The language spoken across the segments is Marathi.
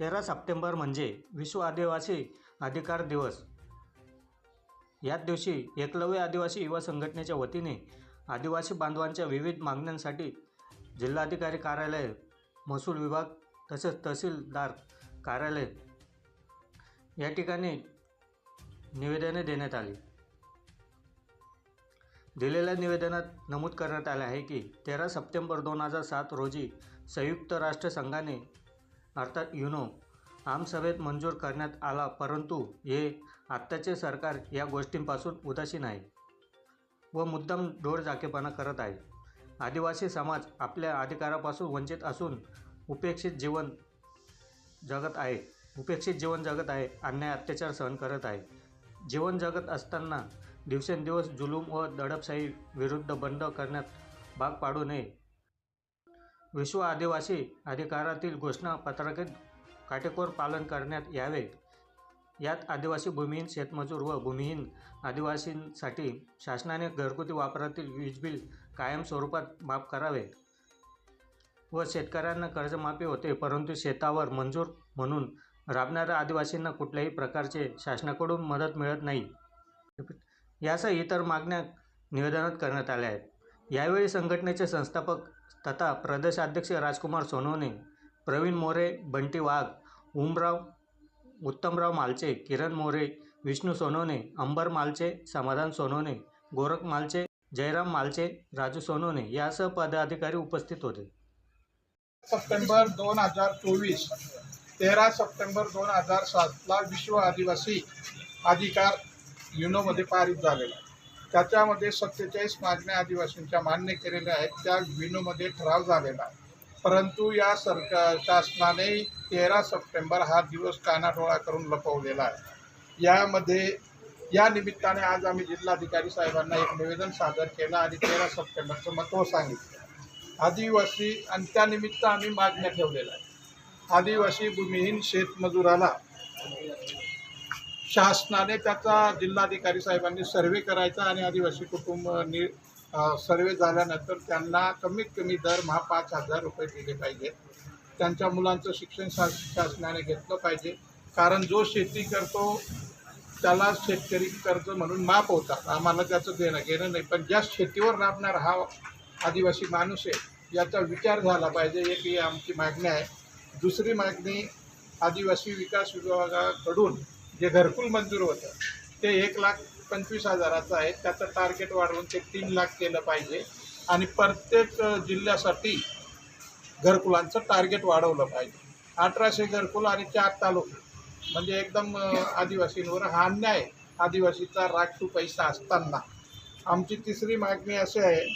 तेरा सप्टेंबर म्हणजे विश्व आदिवासी अधिकार दिवस. याच दिवशी एकलव्य आदिवासी युवा संघटनेच्या वतीने आदिवासी बांधवांच्या विविध मागण्यांसाठी जिल्हाधिकारी कार्यालय महसूल विभाग तसेच तहसीलदार कार्यालय या ठिकाणी निवेदने देण्यात आली. दिलेल्या निवेदनात नमूद करण्यात आले आहे की तेरा सप्टेंबर दोन हजार सात रोजी संयुक्त राष्ट्रसंघाने अर्थात युनो आमसभेत मंजूर करण्यात आला परंतु हे आत्ताचे सरकार या गोष्टींपासून उदासीन आहे व मुद्दाम डोळजाकेपणा करत आहे. आदिवासी समाज आपल्या अधिकारापासून वंचित असून उपेक्षित जीवन जगत आहे उपेक्षित जीवन जगत आहे अन्याय अत्याचार सहन करत आहे. जीवन जगत असताना दिवसेंदिवस जुलूम व दडपशाही विरुद्ध बंड करण्यात भाग पाडू नये विश्व आदिवासी अधिकारातील घोषणापत्रकात काटेकोर पालन करण्यात यावे यात आदिवासी भूमिहीन शेतमजूर व भूमिहीन आदिवासींसाठी शासनाने घरगुती वापरातील वीज बिल कायम स्वरूपात माफ करावे व शेतकऱ्यांना कर्जमाफी होते परंतु शेतावर मंजूर म्हणून राबणाऱ्या आदिवासींना कुठल्याही प्रकारचे शासनाकडून मदत मिळत नाही. यासह इतर मागण्या निवेदनात करण्यात आल्या आहेत. यावेळी संघटनेचे संस्थापक तथा प्रदेशाध्यक्ष राजकुमार सोनवणे प्रवीण मोरे बंटी वाघ उमराव उत्तमराव मालचे किरण मोरे विष्णू सोनवणे अंबर मालचे समाधान सोनवणे गोरख मालचे जयराम मालचे राजू सोनवणे यासह पदाधिकारी उपस्थित होते. सप्टेंबर दोन हजार चोवीस तेरा सप्टेंबर दोन हजार सातला विश्व आदिवासी अधिकार युनोमध्ये पारित झालेला. त्याच्यामध्ये सत्तेचाळीस मागण्या आदिवासींच्या मान्य केलेल्या आहेत त्या विनोमध्ये ठराव झालेला आहे. परंतु या सरकार शासनाने तेरा सप्टेंबर हा दिवस कानाडोळा करून लपवलेला आहे. यामध्ये या निमित्ताने आज आम्ही जिल्हाधिकारी साहेबांना एक निवेदन सादर केलं आणि तेरा सप्टेंबरचं महत्त्व सांगितलं. आदिवासी आणि त्यानिमित्त आम्ही मागण्या ठेवलेल्या आहेत. आदिवासी भूमिहीन शेतमजुराला शासनाने त्याचा जिल्हाधिकारी साहेबांनी सर्वे करायचा आणि आदिवासी कुटुंब नि सर्वे झाल्यानंतर त्यांना कमीत कमी दरमहा पाच हजार रुपये दिले पाहिजे. त्यांच्या मुलांचं शिक्षण शा शासनाने घेतलं पाहिजे. कारण जो शेती करतो त्याला शेतकरी कर्ज म्हणून माफ होतात. आम्हाला त्याचं देणं घेणं नाही. पण ज्या शेतीवर राबणार हा आदिवासी माणूस आहे याचा विचार झाला पाहिजे. एक ही आमची मागणी आहे. दुसरी मागणी आदिवासी विकास विभागाकडून जे घरकुल मंजूर होतं ते एक लाख पंचवीस हजाराचं आहे. त्याचं टार्गेट वाढवून ते तीन लाख केलं पाहिजे. आणि प्रत्येक जिल्ह्यासाठी घरकुलांचं टार्गेट वाढवलं पाहिजे. अठराशे घरकुल आणि चार तालुके. म्हणजे एकदम आदिवासींवर हा अन्याय आदिवासीचा आदिवासीचा राखीव पैसा असताना. आमची तिसरी मागणी अशी आहे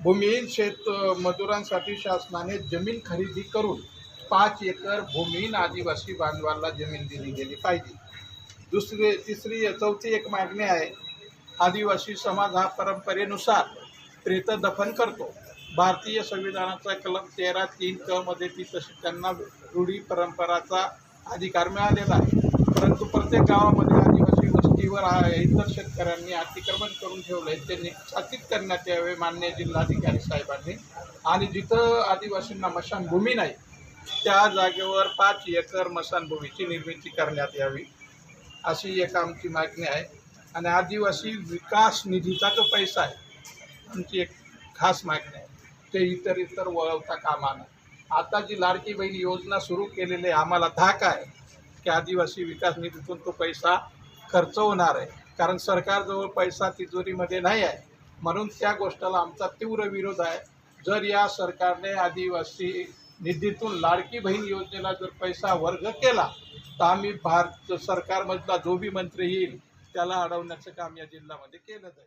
भूमिहीन शेत मजुरांसाठी शासनाने जमीन खरेदी करून पाच एकर भूमीन आदिवासी बांधवांना जमीन दिली गेली पाहिजे. दुसरी तिसरी चौथी एक मागणी आहे आदिवासी समाज हा परंपरेनुसार प्रेत दफन करतो. भारतीय संविधानाचा कलम तेरा तीन क मध्ये ती तशी त्यांना रूढी परंपराचा अधिकार मिळालेला आहे. परंतु प्रत्येक गावामध्ये आदिवासी वस्तीवर इतर शेतकऱ्यांनी अतिक्रमण करून ठेवलं आहे त्यांनी निश्चित करण्यात यावे मान्य जिल्हाधिकारी साहेबांनी. आणि जिथं आदिवासींना मशानभूमी नाही त्या जागेवर पाच एकर मसानभूमीची निर्मिती करण्यात यावी अशी एक आमची मागणी आहे. आणि आदिवासी विकास निधीचा जो पैसा आहे आमची एक खास मागणी आहे. ते इतर इतर वळवता कामा नये. आता जी लाडकी बहीण योजना सुरू केलेली आहे आम्हाला धाक आहे की आदिवासी विकास निधीतून तो पैसा खर्च होणार आहे. कारण सरकारजवळ पैसा तिजोरीमध्ये नाही आहे. म्हणून त्या गोष्टीला आमचा तीव्र विरोध आहे. जर या सरकारने आदिवासी निधीतून लाडकी बहीण योजनेला जर पैसा वर्ग केला तर आम्ही भारत सरकारमधला जो बी मंत्री येईल त्याला अडवण्याचं काम या जिल्ह्यामध्ये केलं जाईल.